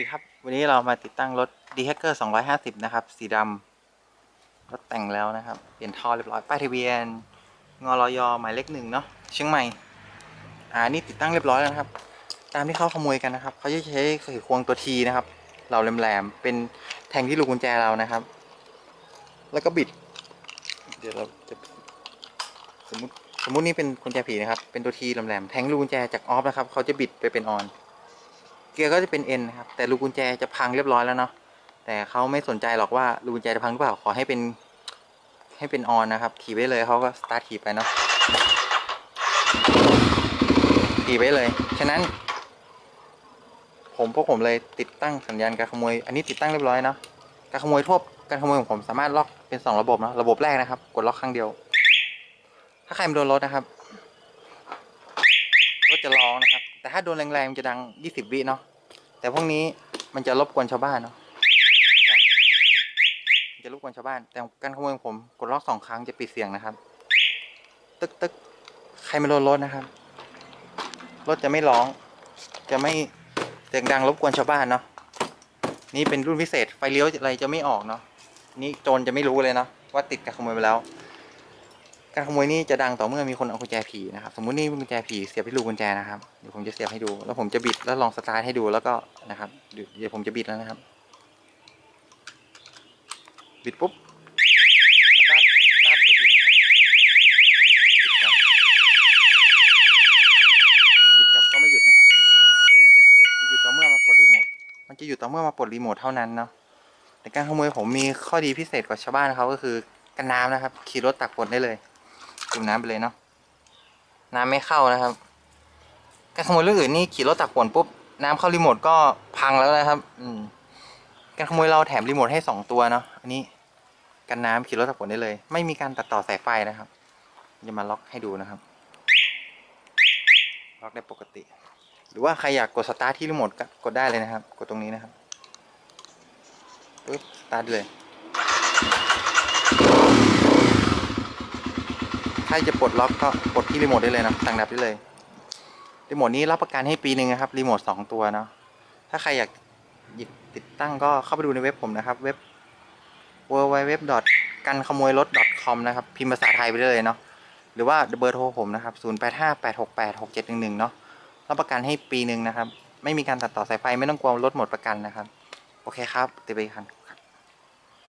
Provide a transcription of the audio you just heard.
ดีครับ วันนี้เรามาติดตั้งรถ d h a c k e r 250 นะครับ สีดำรถแต่งแล้วนะครับ เปลี่ยนท่อเรียบร้อย ป้ายทะเบียน งอรอยหมายเลขหนึ่งเนาะ เชียงใหม่ อ่า นี่ติดตั้งเรียบร้อยแล้วนะครับ ตามที่เขาขโมยกันนะครับ เขาจะใช้ไขควงตัวทีนะครับ เราแหลมๆ เป็นแทงที่ลูกกุญแจเรานะครับ แล้วก็บิด เดี๋ยวเราจะสมมติสมมตินี่เป็นกุญแจผีนะครับ เป็นตัวทีแหลมๆ แทงลูกกุญแจจากออฟนะครับ เขาจะบิดไปเป็นออน เกียร์ก็จะเป็นเอ็นนะครับ แต่ลูกกุญแจจะพังเรียบร้อยแล้วเนาะแต่เขาไม่สนใจหรอกว่าลูกกุญแจจะพังหรือเปล่าขอให้เป็นให้เป็นออนนะครับถีบไว้เลยเขาก็สตาร์ทถีบไปเนาะถีบไว้เลย ฉะนั้น ผมพวกผมเลยติดตั้งสัญญาณการขโมย อันนี้ติดตั้งเรียบร้อยเนาะการขโมยทั่วการขโมยของผมสามารถล็อกเป็นสองระบบเนาะระบบแรกนะครับ กดล็อกครั้งเดียว ถ้าใครมาโดนรถนะครับ จะร้องนะครับ แต่ถ้าโดนแรงๆมันจะดัง20วิเนาะแต่พวกนี้มันจะรบกวนชาวบ้านเนาะนจะรบกวนชาวบ้าน แต่การขโมยของผมกดล็อกสองครั้งจะปิดเสียงนะครับ ตึกตึกใครมาโดนรถนะครับ รถจะไม่ร้อง จะไม่เสียงดังรบกวนชาวบ้านเนาะนี่เป็นรุ่นพิเศษไฟเลี้ยวอะไรจะไม่ออกเนาะนี่โจรจะไม่รู้เลยเนาะว่าติดการขโมยไปแล้ว การขโมยนี่จะดังต่อเมื่อมีคนเอากุญแจผีนะครับสมมุตินี่กุญแจผีเสียบที่รูกุญแจนะครับเดี๋ยวผมจะเสียบให้ดู แล้วผมจะบิดแล้วลองสตาร์ทให้ดูแล้วก็นะครับเดี๋ยวผมจะบิดแล้วนะครับ บิดปุ๊บสตาร์ทสตาร์ทไม่บิดนะครับบิดก่อนบิดกลับก็ไม่หยุดนะครับจะหยุดต่อเมื่อมาปลดรีโมทมันจะหยุดต่อเมื่อมาปลดรีโมทเท่านั้นเนาะแต่การขโมยผมมีข้อดีพิเศษกว่าชาวบ้านเขาก็คือกันน้ำนะครับ ขี่รถตักฝนได้เลย จุ่มน้ำไปเลยเนาะน้ำไม่เข้านะครับ การขโมยเรื่องอื่นนี่ขี่รถตักฝนปุ๊บน้ำเข้ารีโมทก็พังแล้วนะครับ อืมการขโมยเราแถมรีโมทให้สองตัวเนาะอันนี้กันน้ำขี่รถตักฝนได้เลย ไม่มีการตัดต่อสายไฟนะครับจะมาล็อกให้ดูนะครับ ล็อกได้ปกติ หรือว่าใครอยากกดสตาร์ทที่รีโมทก็กดได้เลยนะครับ กดตรงนี้นะครับปึ๊บสตาร์ทเลย ถ้าจะปลดล็อกก็ปลดที่รีโมทได้เลยนะสั่งดับได้เลยรีโมทนี้รับประกันให้ปีหนึ่งนะครับรีโมทสองตัวเนาะถ้าใครอยากหยิบติดตั้งก็เข้าไปดูในเว็บผมนะครับ เว็บ w w w กันขโมยรถ .com นะครับพิมพ์ภาษาไทยไปเลยเนาะหรือว่าเบอร์โทรผมนะครับ0 8 5 8 6 8 6 7 1 1เนาะรับประกันให้ปีหนึ่งนะครับ ไม่มีการตัดต่อสายไฟไม่ต้องกลัวรถหมดประกันนะครับ โอเคครับติดไปอีกคัน